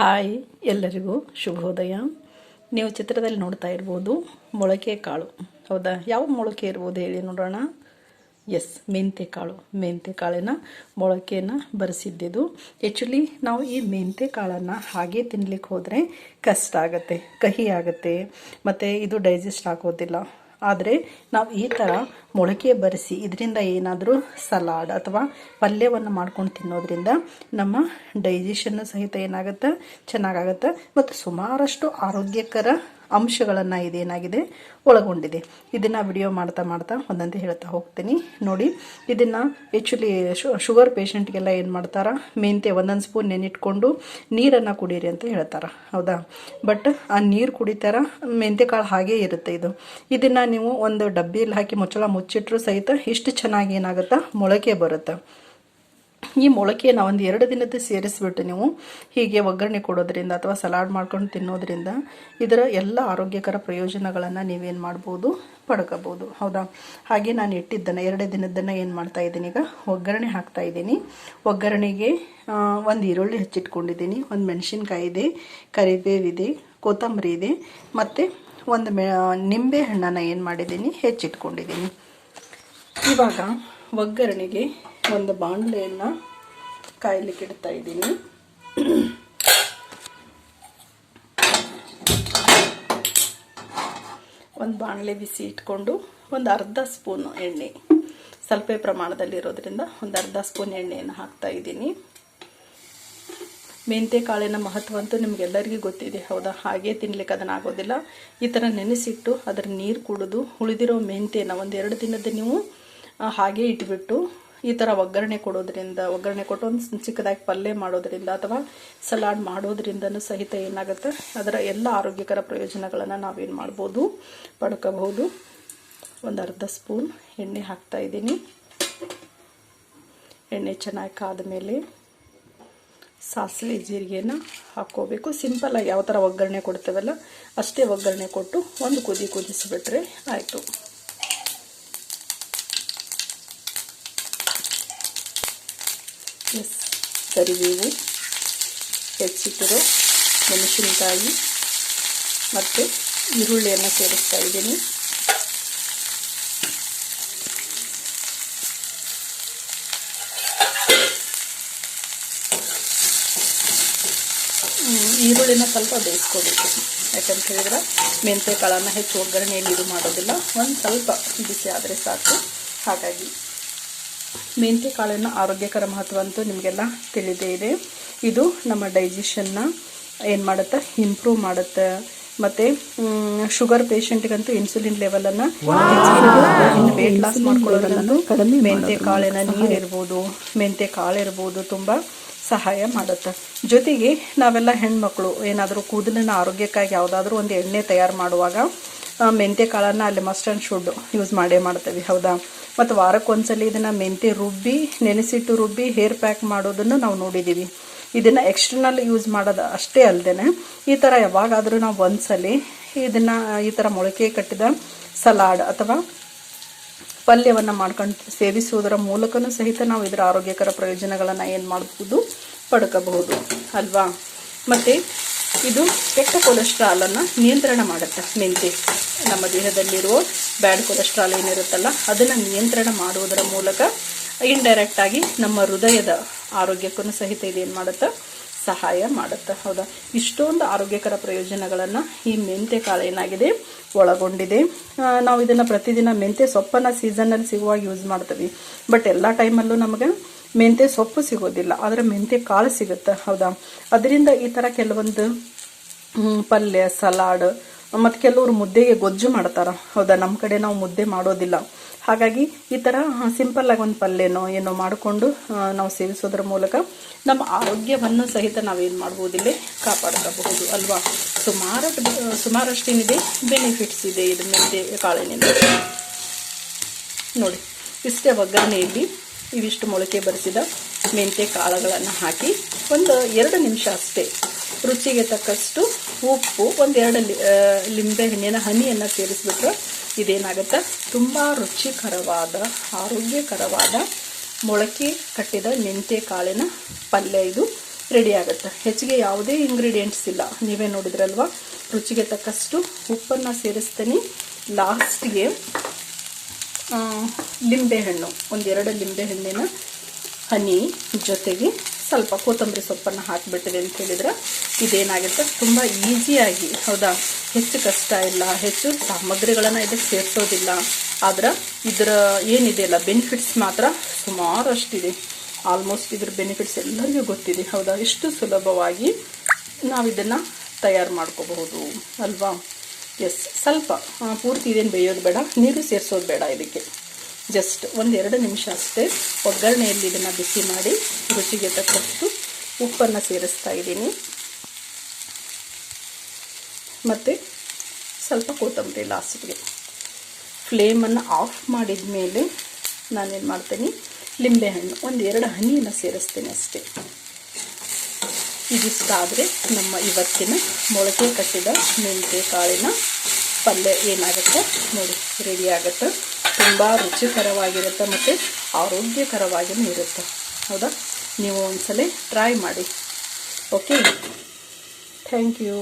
Hi ಎಲ್ಲರಿಗೂ ಶುಭೋದಯ. ನೀವು ಚಿತ್ರದಲ್ಲಿ ನೋಡ್ತಾ ಇರ್ಬೋದು ಮೊಳಕೆ ಕಾಳು. ಹೌದಾ? ಯಾವ ಮೊಳಕೆ ಇರ್ಬೋದು ಹೇಳಿ ನೋಡೋಣ. ಎಸ್ ಮೆಂತೆ ಕಾಳು. ಮೆಂತೆ ಕಾಳಿನ ಮೊಳಕೆಯನ್ನು ಬರೆಸಿದ್ದಿದ್ದು ಆ್ಯಕ್ಚುಲಿ ನಾವು ಈ ಮೆಂತೆ ಕಾಳನ್ನು ಹಾಗೆ ತಿನ್ಲಿಕ್ಕೆ ಹೋದರೆ ಕಷ್ಟ ಆಗುತ್ತೆ ಕಹಿ ಆಗುತ್ತೆ ಮತ್ತು ಇದು ಡೈಜೆಸ್ಟ್ ಆಗೋದಿಲ್ಲ. ಆದರೆ ನಾವು ಈ ಥರ ಮೊಳಕೆ ಬರೆಸಿ ಇದರಿಂದ ಏನಾದರೂ ಸಲಾಡ್ ಅಥವಾ ಪಲ್ಯವನ್ನು ಮಾಡ್ಕೊಂಡು ತಿನ್ನೋದ್ರಿಂದ ನಮ್ಮ ಡೈಜೆಷನ್ನು ಸಹಿತ ಏನಾಗುತ್ತೆ? ಚೆನ್ನಾಗಾಗುತ್ತೆ. ಮತ್ತು ಸುಮಾರಷ್ಟು ಆರೋಗ್ಯಕರ ಅಂಶಗಳನ್ನು ಇದೇನಾಗಿದೆ ಒಳಗೊಂಡಿದೆ. ಇದನ್ನು ವಿಡಿಯೋ ಮಾಡ್ತಾ ಮಾಡ್ತಾ ಒಂದಂತೆ ಹೇಳ್ತಾ ಹೋಗ್ತೀನಿ. ನೋಡಿ, ಇದನ್ನು ಆ್ಯಕ್ಚುಲಿ ಶುಗರ್ ಪೇಷಂಟ್ಗೆಲ್ಲ ಏನು ಮಾಡ್ತಾರೆ? ಮೆಂತೆ ಒಂದೊಂದು ಸ್ಪೂನ್ ನೆನಿಟ್ಕೊಂಡು ನೀರನ್ನು ಕುಡೀರಿ ಅಂತ ಹೇಳ್ತಾರೆ. ಹೌದಾ? ಬಟ್ ಆ ನೀರು ಕುಡಿತಾರ ಮೆಂತೆ ಕಾಳು ಹಾಗೇ ಇರುತ್ತೆ ಇದು. ಇದನ್ನು ನೀವು ಒಂದು ಡಬ್ಬಿಯಲ್ಲಿ ಹಾಕಿ ಮುಚ್ಚಳ ಮುಚ್ಚಿಟ್ರು ಸಹಿತ ಇಷ್ಟು ಚೆನ್ನಾಗಿ ಏನಾಗುತ್ತೆ? ಮೊಳಕೆ ಬರುತ್ತೆ? ಈ ಮೊಳಕೆಯನ್ನು ಒಂದು ಎರಡು ದಿನದ ಸೇರಿಸ್ಬಿಟ್ಟು ನೀವು ಹೀಗೆ ಒಗ್ಗರಣೆ ಕೊಡೋದ್ರಿಂದ ಅಥವಾ ಸಲಾಡ್ ಮಾಡ್ಕೊಂಡು ತಿನ್ನೋದ್ರಿಂದ ಇದರ ಎಲ್ಲ ಆರೋಗ್ಯಕರ ಪ್ರಯೋಜನಗಳನ್ನು ನೀವೇನು ಮಾಡ್ಬೋದು? ಪಡ್ಕೋಬೋದು. ಹೌದಾ? ಹಾಗೆ ನಾನು ಇಟ್ಟಿದ್ದನ್ನು ಎರಡೇ ದಿನದ್ದನ್ನು ಏನು ಮಾಡ್ತಾ ಇದ್ದೀನಿ ಈಗ? ಒಗ್ಗರಣೆ ಹಾಕ್ತಾ ಇದ್ದೀನಿ. ಒಗ್ಗರಣೆಗೆ ಒಂದು ಈರುಳ್ಳಿ ಹಚ್ಚಿಟ್ಕೊಂಡಿದ್ದೀನಿ. ಒಂದು ಮೆಣಸಿನ್ಕಾಯಿ ಇದೆ ಕರಿಬೇವಿದೆ ಕೊತ್ತಂಬರಿ ಇದೆ, ಮತ್ತು ಒಂದು ಮೆ, ನಿಂಬೆ ಹಣ್ಣನ್ನು ಏನು ಮಾಡಿದ್ದೀನಿ? ಹೆಚ್ಚಿಟ್ಕೊಂಡಿದ್ದೀನಿ. ಇವಾಗ ಒಗ್ಗರಣೆಗೆ ಒಂದು ಬಾಣಲೆಯನ್ನು ಕಾಯಲಿಕ್ಕೆ ಇಡ್ತಾ ಇದ್ದೀನಿ. ಒಂದು ಬಾಣಲೆ ಬಿಸಿ ಇಟ್ಕೊಂಡು ಒಂದು ಅರ್ಧ ಸ್ಪೂನ್ ಎಣ್ಣೆ. ಸ್ವಲ್ಪ ಪ್ರಮಾಣದಲ್ಲಿರೋದ್ರಿಂದ ಒಂದು ಅರ್ಧ ಸ್ಪೂನ್ ಎಣ್ಣೆಯನ್ನು ಹಾಕ್ತಾ ಇದ್ದೀನಿ. ಮೆಂತೆ ಕಾಳಿನ ಮಹತ್ವ ಅಂತೂ ನಿಮಗೆಲ್ಲರಿಗೂ ಗೊತ್ತಿದೆ, ಹೌದಾ? ಹಾಗೆ ತಿನ್ಲಿಕ್ಕೆ ಅದನ್ನು ಆಗೋದಿಲ್ಲ. ಈ ಥರ ನೆನೆಸಿಟ್ಟು ಅದರ ನೀರು ಕುಡಿದು ಉಳಿದಿರೋ ಮೆಂತೆನ ಒಂದು ಎರಡು ದಿನದ ನೀವು ಹಾಗೆ ಇಟ್ಬಿಟ್ಟು ಈ ಥರ ಒಗ್ಗರಣೆ ಕೊಡೋದ್ರಿಂದ, ಒಗ್ಗರಣೆ ಕೊಟ್ಟು ಒಂದು ಚಿಕ್ಕದಾಗಿ ಪಲ್ಯ ಮಾಡೋದ್ರಿಂದ ಅಥವಾ ಸಲಾಡ್ ಮಾಡೋದ್ರಿಂದನೂ ಸಹಿತ ಏನಾಗುತ್ತೆ? ಅದರ ಎಲ್ಲ ಆರೋಗ್ಯಕರ ಪ್ರಯೋಜನಗಳನ್ನು ನಾವೇನು ಮಾಡ್ಬೋದು? ಪಡ್ಕೋಬಹುದು. ಒಂದು ಅರ್ಧ ಸ್ಪೂನ್ ಎಣ್ಣೆ ಹಾಕ್ತಾ ಇದ್ದೀನಿ. ಎಣ್ಣೆ ಚೆನ್ನಾಗಿ ಕಾದ ಮೇಲೆ ಸಾಸಿವೆ ಜೀರಿಗೆನ ಹಾಕ್ಕೋಬೇಕು. ಸಿಂಪಲ್ಲಾಗಿ ಯಾವ ಥರ ಒಗ್ಗರಣೆ ಕೊಡ್ತೇವಲ್ಲ, ಅಷ್ಟೇ ಒಗ್ಗರಣೆ ಕೊಟ್ಟು ಒಂದು ಕುದಿ ಕುದಿಸಿಬಿಟ್ರೆ ಆಯಿತು. ಕರಿಬೇವು ಹೆಚ್ಚಿಟ್ಟಿರೋ ಮೆಣಸಿನಕಾಯಿ ಮತ್ತು ಈರುಳ್ಳಿಯನ್ನು ಸೇರಿಸ್ತಾ ಇದ್ದೀನಿ. ಈರುಳ್ಳಿನ ಸ್ವಲ್ಪ ಬೇಯಿಸ್ಕೋಬೇಕು. ಯಾಕಂತ ಹೇಳಿದ್ರೆ ಮೆಂತೆ ಕಾಳನ್ನು ಹೆಚ್ಚು ಒಗ್ಗರಣೆಯಲ್ಲಿ ಇದು ಮಾಡೋದಿಲ್ಲ. ಒಂದು ಸ್ವಲ್ಪ ಬಿಸಿ ಆದರೆ ಸಾಕು. ಹಾಗಾಗಿ ಮೆಂತ್ಯ ಕಾಳಿನ ಆರೋಗ್ಯಕರ ಮಹತ್ವ ಅಂತೂ ನಿಮಗೆಲ್ಲ ತಿಳಿದೇ ಇದೆ. ಇದು ನಮ್ಮ ಡೈಜೆಷನ್ನ ಏನು ಮಾಡುತ್ತೆ? ಇಂಪ್ರೂವ್ ಮಾಡುತ್ತೆ. ಮತ್ತು ಶುಗರ್ ಪೇಷಂಟ್ಗಂತೂ ಇನ್ಸುಲಿನ್ ಲೆವೆಲನ್ನು ವೇಟ್ ಲಾಸ್ ಮಾಡ್ಕೊಳ್ಳೋದ್ರಲ್ಲೂ ಕಡಿಮೆ ಮೆಂತ್ಯ ಕಾಳಿನ ನೀರು ಇರ್ಬೋದು ಮೆಂತ್ಯ ಕಾಳು ಇರ್ಬೋದು ತುಂಬ ಸಹಾಯ ಮಾಡುತ್ತೆ. ಜೊತೆಗೆ ನಾವೆಲ್ಲ ಹೆಣ್ಮಕ್ಳು ಏನಾದರೂ ಕೂದಲಿನ ಆರೋಗ್ಯಕ್ಕಾಗಿ ಯಾವುದಾದ್ರೂ ಒಂದು ಎಣ್ಣೆ ತಯಾರು ಮಾಡುವಾಗ ಮೆಂತ್ಯ ಕಾಳನ್ನು ಅಲ್ಲಿ ಮಸ್ಟ್ ಆ್ಯಂಡ್ ಶುಡ್ ಯೂಸ್ ಮಾಡೇ ಮಾಡ್ತೀವಿ, ಹೌದಾ? ಮತ್ತು ವಾರಕ್ಕೊಂದ್ಸಲಿ ಇದನ್ನು ಮೆಂತ್ಯ ರುಬ್ಬಿ, ನೆನೆಸಿಟ್ಟು ರುಬ್ಬಿ ಹೇರ್ ಪ್ಯಾಕ್ ಮಾಡೋದನ್ನು ನಾವು ನೋಡಿದ್ದೀವಿ ಇದನ್ನು ಎಕ್ಸ್ಟರ್ನಲ್ ಯೂಸ್ ಮಾಡೋದು ಅಷ್ಟೇ ಅಲ್ಲದೆ ಈ ಥರ ಯಾವಾಗಾದರೂ ನಾವು ಒಂದ್ಸಲಿ ಇದನ್ನು, ಈ ಥರ ಮೊಳಕೆ ಕಟ್ಟಿದ ಸಲಾಡ್ ಅಥವಾ ಪಲ್ಯವನ್ನು ಮಾಡ್ಕೊಂಡು ಸೇವಿಸುವುದರ ಮೂಲಕನೂ ಸಹಿತ ನಾವು ಇದರ ಆರೋಗ್ಯಕರ ಪ್ರಯೋಜನಗಳನ್ನು ಏನು ಮಾಡಬಹುದು ಪಡ್ಕೋಬಹುದು, ಅಲ್ವಾ? ಮತ್ತು ಇದು ಕೆಟ್ಟ ಕೊಲೆಸ್ಟ್ರಾಲನ್ನು ನಿಯಂತ್ರಣ ಮಾಡುತ್ತೆ ಮೆಂತೆ. ನಮ್ಮ ದೇಹದಲ್ಲಿರುವ ಬ್ಯಾಡ್ ಕೊಲೆಸ್ಟ್ರಾಲ್ ಏನಿರುತ್ತಲ್ಲ, ಅದನ್ನು ನಿಯಂತ್ರಣ ಮಾಡುವುದರ ಮೂಲಕ ಇಂಡೈರೆಕ್ಟಾಗಿ ನಮ್ಮ ಹೃದಯದ ಆರೋಗ್ಯಕ್ಕೂ ಸಹಿತ ಇದೇನು ಮಾಡುತ್ತೆ? ಸಹಾಯ ಮಾಡುತ್ತೆ. ಹೌದಾ? ಇಷ್ಟೊಂದು ಆರೋಗ್ಯಕರ ಪ್ರಯೋಜನಗಳನ್ನು ಈ ಮೆಂತ್ಯ ಕಾಳು ಏನಾಗಿದೆ? ಒಳಗೊಂಡಿದೆ. ನಾವು ಇದನ್ನು ಪ್ರತಿದಿನ ಮೆಂತ್ಯ ಸೊಪ್ಪನ್ನು ಸೀಸನ್ನಲ್ಲಿ ಸಿಗುವಾಗ ಯೂಸ್ ಮಾಡ್ತೀವಿ. ಬಟ್ ಎಲ್ಲ ಟೈಮಲ್ಲೂ ನಮಗೆ ಮೆಂತ್ಯ ಸೊಪ್ಪು ಸಿಗೋದಿಲ್ಲ, ಆದರೆ ಮೆಂತೆ ಕಾಳು ಸಿಗುತ್ತೆ, ಹೌದಾ? ಅದರಿಂದ ಈ ಥರ ಕೆಲವೊಂದು ಪಲ್ಯ, ಸಲಾಡ್, ಮತ್ತು ಕೆಲವರು ಮುದ್ದೆಗೆ ಗೊಜ್ಜು ಮಾಡ್ತಾರೆ, ಹೌದಾ? ನಮ್ಮ ಕಡೆ ನಾವು ಮುದ್ದೆ ಮಾಡೋದಿಲ್ಲ. ಹಾಗಾಗಿ ಈ ಥರ ಸಿಂಪಲ್ಲಾಗಿ ಒಂದು ಪಲ್ಯನೋ ಏನೋ ಮಾಡಿಕೊಂಡು ನಾವು ಸೇವಿಸೋದ್ರ ಮೂಲಕ ನಮ್ಮ ಆರೋಗ್ಯವನ್ನು ಸಹಿತ ನಾವೇನು ಮಾಡ್ಬೋದಿಲ್ಲೇ ಕಾಪಾಡ್ಕೋಬಹುದು, ಅಲ್ವಾ? ಸುಮಾರು ಸುಮಾರಷ್ಟೇನಿದೆ ಬೆನಿಫಿಟ್ಸ್ ಇದೆ ಇದು ಮೆಂತೆ ಕಾಳಿನಿಂದ. ನೋಡಿ, ಇಷ್ಟೇ ಒಗ್ಗರಣೆಯಲ್ಲಿ ಇವಿಷ್ಟು ಮೊಳಕೆ ಬರೆಸಿದ ಮೆಂತ್ಯ ಕಾಳುಗಳನ್ನು ಹಾಕಿ ಒಂದು ಎರಡು ನಿಮಿಷ ಅಷ್ಟೇ ರುಚಿಗೆ ತಕ್ಕಷ್ಟು ಉಪ್ಪು ಒಂದೆರಡು ಲಿಂಬೆ ಹಣ್ಣಿನ ಹನಿಯನ್ನು ಸೇರಿಸ್ಬಿಟ್ರೆ ಇದೇನಾಗುತ್ತೆ? ತುಂಬ ರುಚಿಕರವಾದ, ಆರೋಗ್ಯಕರವಾದ ಮೊಳಕೆ ಕಟ್ಟಿದ ಮೆಂತ್ಯ ಕಾಳಿನ ಪಲ್ಯ ಇದು ರೆಡಿ ಆಗುತ್ತೆ. ಹೆಚ್ಚಿಗೆ ಯಾವುದೇ ಇಂಗ್ರೀಡಿಯೆಂಟ್ಸ್ ಇಲ್ಲ. ನೀವೇ ನೋಡಿದ್ರಲ್ವಾ? ರುಚಿಗೆ ತಕ್ಕಷ್ಟು ಉಪ್ಪನ್ನು ಸೇರಿಸ್ತೀನಿ. ಲಾಸ್ಟ್ಗೆ ಲಿಂಬೆಹಣ್ಣು ಒಂದೆರಡು ಲಿಂಬೆಹಣ್ಣಿನ ಹನಿ ಜೊತೆಗೆ ಸ್ವಲ್ಪ ಕೊತ್ತಂಬರಿ ಸೊಪ್ಪನ್ನು ಹಾಕಿಬಿಟ್ಟಿದೆ ಅಂತ ಹೇಳಿದ್ರೆ ಇದೇನಾಗಿರ್ತದೆ ತುಂಬ ಈಸಿಯಾಗಿ, ಹೌದಾ? ಹೆಚ್ಚು ಕಷ್ಟ ಇಲ್ಲ, ಹೆಚ್ಚು ಸಾಮಗ್ರಿಗಳನ್ನು ಇದಕ್ಕೆ ಸೇರಿಸೋದಿಲ್ಲ. ಆದ್ರೆ ಇದರ ಏನಿದೆಯಲ್ಲ ಬೆನಿಫಿಟ್ಸ್ ಮಾತ್ರ ಸುಮಾರಷ್ಟಿದೆ. ಆಲ್ಮೋಸ್ಟ್ ಇದ್ರ ಬೆನಿಫಿಟ್ಸ್ ಎಲ್ಲರಿಗೂ ಗೊತ್ತಿದೆ, ಹೌದಾ? ಎಷ್ಟು ಸುಲಭವಾಗಿ ನಾವು ಇದನ್ನು ತಯಾರು ಮಾಡ್ಕೋಬಹುದು, ಅಲ್ವಾ? ಎಸ್ ಸ್ವಲ್ಪ ಪೂರ್ತಿ ಇದೇನು ಬೇಯೋದು ಬೇಡ, ನೀರು ಸೇರಿಸೋದು ಬೇಡ ಇದಕ್ಕೆ. ಜಸ್ಟ್ ಒಂದೆರಡು ನಿಮಿಷ ಅಷ್ಟೇ, ಒಗ್ಗರಣೆಯಲ್ಲಿ ಇದನ್ನು ಬಿಸಿ ಮಾಡಿ, ರುಚಿಗೆ ತಕ್ಕಷ್ಟು ಉಪ್ಪನ್ನು ಸೇರಿಸ್ತಾ ಇದ್ದೀನಿ. ಮತ್ತು ಸ್ವಲ್ಪ ಕೊತ್ತಂಬರಿ ಲಾಸ್ಟ್ಗೆ. ಫ್ಲೇಮನ್ನು ಆಫ್ ಮಾಡಿದ ಮೇಲೆ ನಾನೇನು ಮಾಡ್ತೀನಿ, ಲಿಂಬೆಹಣ್ಣು ಒಂದು ಎರಡು ಹನಿಯನ್ನು ಸೇರಿಸ್ತೀನಿ ಅಷ್ಟೇ. ಇದಿಷ್ಟಾದರೆ ನಮ್ಮ ಇವತ್ತಿನ ಮೊಳಕೆ ಕಟ್ಟಿದ ಮೆಂತ್ಯ ಕಾಳಿನ ಪಲ್ಯ ಏನಾಗುತ್ತೆ ನೋಡಿ ರೆಡಿ ಆಗುತ್ತೆ. ತುಂಬ ರುಚಿಕರವಾಗಿರುತ್ತೆ ಮತ್ತು ಆರೋಗ್ಯಕರವಾಗಿಯೂ ಇರುತ್ತೆ. ಹೌದಾ? ನೀವು ಒಂದ್ಸಲ ಟ್ರೈ ಮಾಡಿ. Okay thank you